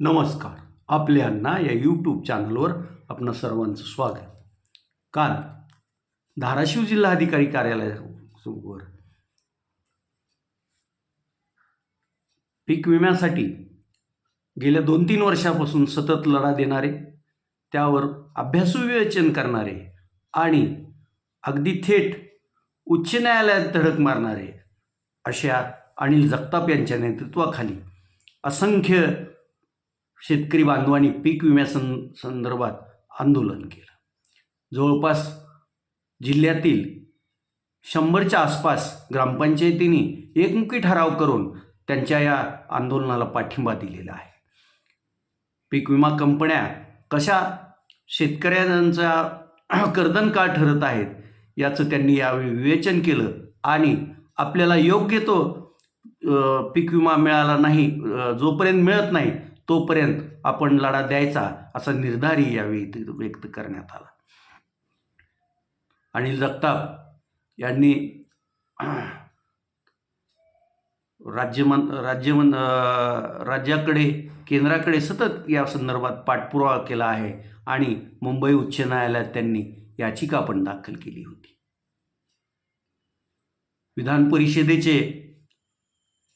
नमस्कार. आपल्यांना या यूट्यूब चॅनलवर आपणं सर्वांचं स्वागत. काल धाराशिव जिल्हाधिकारी कार्यालयावर पीक विम्यासाठी गेल्या दोन तीन वर्षापासून सतत लढा देणारे त्यावर अभ्यासू विवेचन करणारे आणि अगदी थेट उच्च न्यायालयात धडक मारणारे अशा अनिल जगताप यांच्या नेतृत्वाखाली असंख्य शेतकरी बांधवांनी पीक विम्यासं संदर्भात आंदोलन केलं. जवळपास जिल्ह्यातील शंभरच्या आसपास ग्रामपंचायतीने एकमुखी ठराव करून त्यांच्या या आंदोलनाला पाठिंबा दिलेला आहे. पीक विमा कंपन्या कशा शेतकऱ्यांचा कर्दन का ठरत आहेत याचं त्यांनी यावेळी विवेचन केलं आणि आपल्याला योग्य तो पीक विमा मिळाला नाही जोपर्यंत मिळत नाही तोपर्यंत आपण लढा द्यायचा असा निर्धारही यावेळी व्यक्त करण्यात आला. अनिल जगताप यांनी राज्यमन राज्यमन राज्याकडे केंद्राकडे सतत या संदर्भात पाठपुरावा केला आहे आणि मुंबई उच्च न्यायालयात त्यांनी याचिका पण दाखल केली होती. विधान परिषदेचे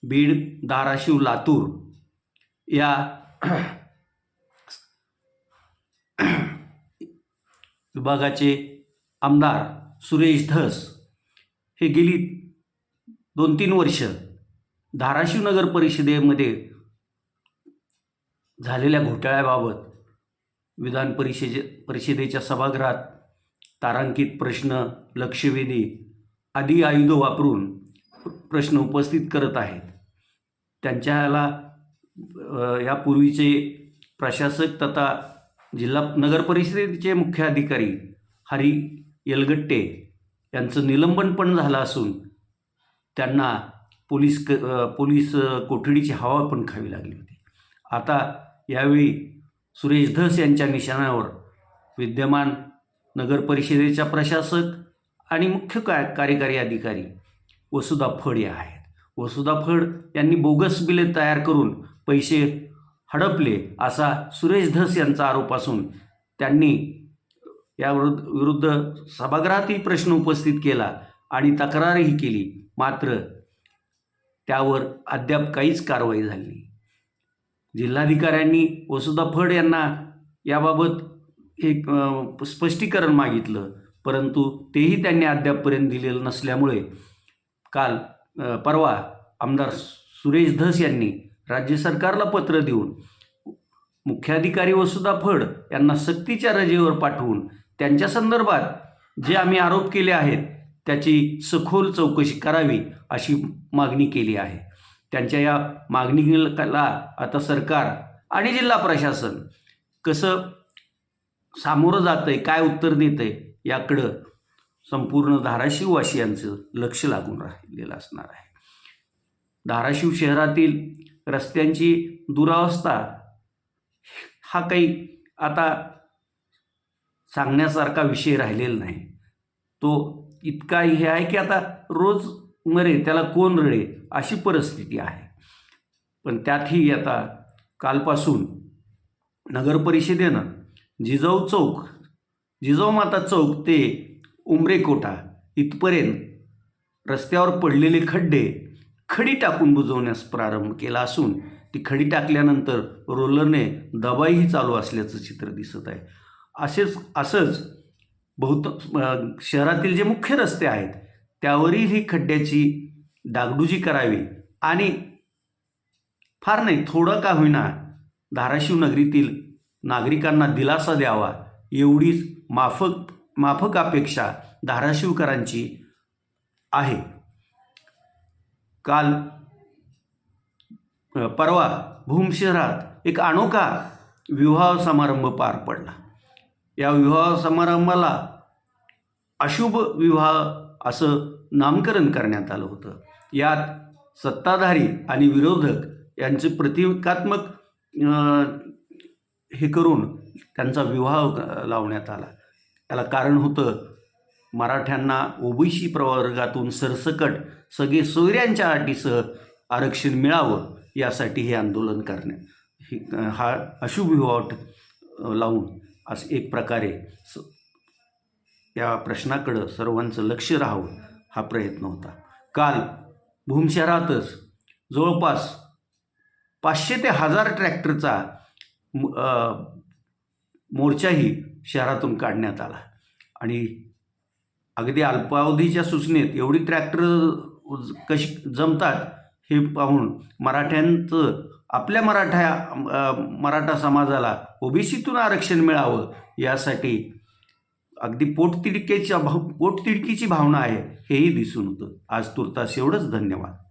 बीड धाराशिव लातूर या विभागाचे आमदार सुरेश धस हे गेली दोन तीन वर्ष धाराशिव नगर परिषदेमध्ये झालेल्या घोटाळ्याबाबत विधान परिषदे परिषदेच्या सभागृहात तारांकित प्रश्न लक्षवेधी आदी आयुध वापरून प्रश्न उपस्थित करत आहेत. त्यांच्याला ह्याला पूर्वीचे प्रशासक तथा जिल्हा नगर परिषदेचे मुख्य अधिकारी हरी येलगट्टे यांचं निलंबन पण झालं असून त्यांना पोलीस क पोलीस कोठडीची हवा पण खावी लागली होती. आता यावेळी सुरेश धस यांच्या निशाणावर विद्यमान नगर परिषदेच्या प्रशासक आणि मुख्य का कार्यकारी अधिकारी वसुधा फड या आहेत. वसुधा फड यांनी बोगस बिले तयार करून पैसे हडपले असा सुरेश धस यांचा आरोप असून त्यांनी या विरुद्ध सभागृहातही प्रश्न उपस्थित केला आणि तक्रारही केली. मात्र त्यावर अद्याप काहीच कारवाई झाली जिल्हाधिकाऱ्यांनी वसुधा फड यांना याबाबत एक स्पष्टीकरण मागितलं परंतु तेही त्यांनी अद्यापपर्यंत दिलेलं नसल्यामुळे काल परवा आमदार सुरेश धस यांनी राज्य सरकारला पत्र देऊन मुख्याधिकारी वसुधा फड यांना सक्तीच्या रजेवर पाठवून त्यांच्या संदर्भात जे आम्ही आरोप केले आहेत त्याची सखोल चौकशी करावी अशी मागणी केली आहे. त्यांच्या या मागणीला आता सरकार आणि जिल्हा प्रशासन कसं सामोरं जातं आहे काय उत्तर देतं आहे याकडं संपूर्ण धाराशिववासियांचं लक्ष लागून राहिलेलं असणार आहे. धाराशिव शहरातील रस्त्यांची दुरावस्था हा काही आता सांगण्यासारखा विषय राहिलेला नाही. तो इतका हे आहे की आता रोज मरे त्याला कोण रडे अशी परिस्थिती आहे. पण त्यातही आता कालपासून नगरपरिषदेनं जिजाऊ चौक जिजाऊ माता चौक ते उमरेकोटा इथपर्यंत रस्त्यावर पडलेले खड्डे खडी टाकून बुजवण्यास प्रारंभ केला असून ती खडी टाकल्यानंतर रोलरने दबाईही चालू असल्याचं चित्र दिसत आहे. असेच असंच बहुत शहरातील जे मुख्य रस्ते आहेत त्यावरील ही खड्ड्याची डागडुजी करावी आणि फार नाही थोडं का होईना धाराशिव नगरीतील नागरिकांना दिलासा द्यावा एवढीच माफक माफक अपेक्षा धाराशिवकरांची आहे. काल परवा भूम शहरात एक अनोखा विवाह समारंभ पार पडला. या विवाह समारंभाला अशुभ विवाह असं नामकरण करण्यात आलं होतं. यात सत्ताधारी आणि विरोधक यांचे प्रतिकात्मक हे करून त्यांचा विवाह लावण्यात आला. त्याला कारण होतं मराठ्यांना ओबीसी प्रवर्गातून सरसकट सगळे सोयऱ्यांच्या अटीसह आरक्षण मिळावं यासाठी हे आंदोलन करण्यात. हा अशुभ लावून असं एक प्रकारे स या प्रश्नाकडं सर्वांचं लक्ष राहावं हा प्रयत्न होता. काल भूमशहरातच जवळपास पाचशे ते हजार ट्रॅक्टरचा मोर्चाही शहरातून काढण्यात आला. आणि अगदी अल्पावधीच्या सूचनेत एवढी ट्रॅक्टर कशी जमतात हे पाहून मराठ्यांचं आपल्या मराठा मराठा समाजाला ओबीसीतून आरक्षण मिळावं यासाठी अगदी पोटतिडकेच्या भाव पोटतिडकीची भावना आहे हेही दिसून होतं. आज तुर्तास एवढंच. धन्यवाद.